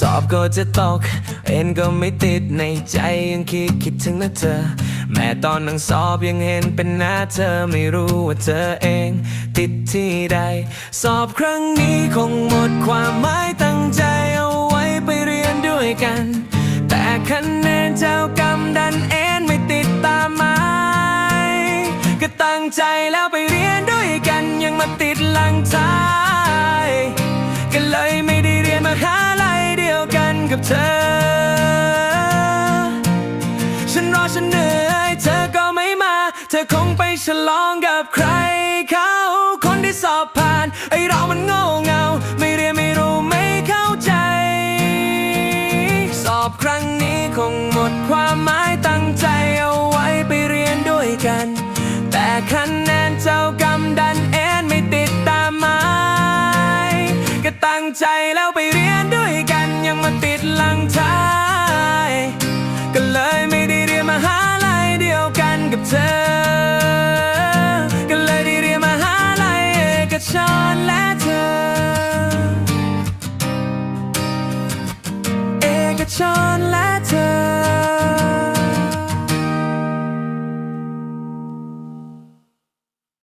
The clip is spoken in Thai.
สอบก็จะตก เอ็นก็ไม่ติดในใจยังคิดคิดถึงนะเธอ แม้ตอนนั่งสอบยังเห็นเป็นหน้าเธอไม่รู้ว่าเธอเอง ติดที่ใด สอบครั้งนี้คงหมดความหมายตั้งใจเอาไว้ไปเรียนด้วยกัน แต่คะแนนเจ้ากรรมดันเอ็นไม่ติดตามมาก็ตั้งใจแล้วไปเรียนด้วยกันยังมาติดหลังท้าย กับเธอ ฉันรอฉันเหนื่อยเธอก็ไม่มา เธอคงไปฉลองกับใครเขาคนที่สอบผ่าน ไอเรามันโง่เงา ไม่เรียนไม่รู้ไม่เข้าใจ สอบครั้งนี้คงหมดความหมายตั้งใจเอาไว้ไปเรียนด้วยกัน แต่คะแนนเจ้ากรรมดันเอ็นไม่ติดตามหมายก็ตั้งใจแล้วไป ฉันและเธอ